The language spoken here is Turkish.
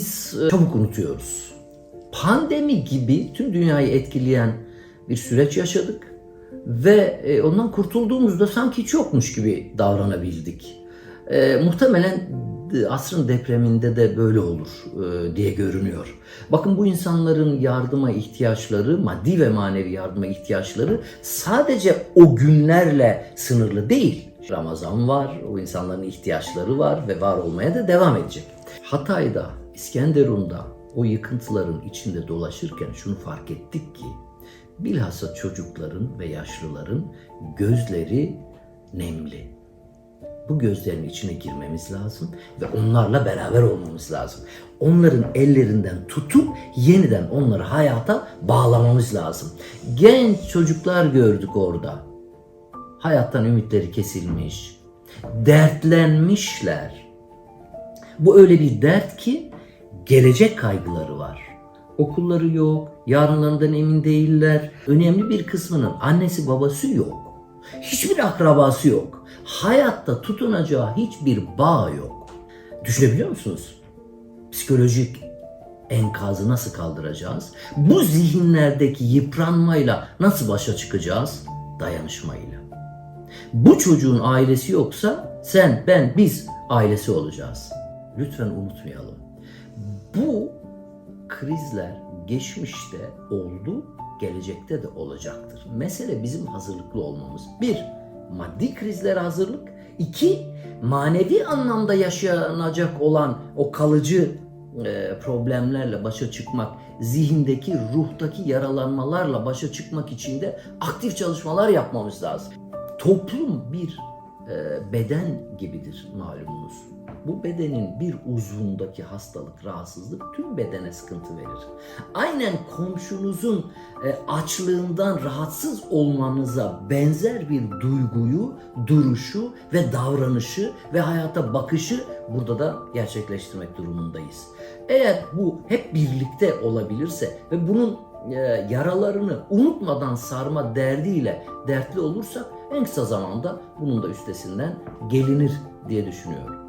biz e, çabuk unutuyoruz. Pandemi gibi tüm dünyayı etkileyen bir süreç yaşadık ve e, ondan kurtulduğumuzda sanki hiç yokmuş gibi davranabildik. E, muhtemelen de- asrın depreminde de böyle olur e, diye görünüyor. Bakın bu insanların yardıma ihtiyaçları, maddi ve manevi yardıma ihtiyaçları sadece o günlerle sınırlı değil. Ramazan var, o insanların ihtiyaçları var ve var olmaya da devam edecek. Hatay'da, İskenderun'da o yıkıntıların içinde dolaşırken şunu fark ettik ki bilhassa çocukların ve yaşlıların gözleri nemli. Bu gözlerin içine girmemiz lazım ve onlarla beraber olmamız lazım. Onların ellerinden tutup yeniden onları hayata bağlamamız lazım. Genç çocuklar gördük orada. Hayattan ümitleri kesilmiş, dertlenmişler. Bu öyle bir dert ki gelecek kaygıları var. Okulları yok, yarınlarından emin değiller. Önemli bir kısmının annesi babası yok. Hiçbir akrabası yok. Hayatta tutunacağı hiçbir bağ yok. Düşünebiliyor musunuz? Psikolojik enkazı nasıl kaldıracağız? Bu zihinlerdeki yıpranmayla nasıl başa çıkacağız? Dayanışmayla. Bu çocuğun ailesi yoksa sen, ben, biz ailesi olacağız. Lütfen unutmayalım. Bu krizler geçmişte oldu, gelecekte de olacaktır. Mesele bizim hazırlıklı olmamız. Bir, maddi krizlere hazırlık. İki, manevi anlamda yaşanacak olan o kalıcı e, problemlerle başa çıkmak, zihindeki, ruhtaki yaralanmalarla başa çıkmak için de aktif çalışmalar yapmamız lazım. Toplum bir beden gibidir malumunuz. Bu bedenin bir uzvundaki hastalık, rahatsızlık tüm bedene sıkıntı verir. Aynen komşunuzun e, açlığından rahatsız olmanıza benzer bir duyguyu, duruşu ve davranışı ve hayata bakışı burada da gerçekleştirmek durumundayız. Eğer bu hep birlikte olabilirse ve bunun e, yaralarını unutmadan sarma derdiyle dertli olursak en kısa zamanda bunun da üstesinden gelinir diye düşünüyorum.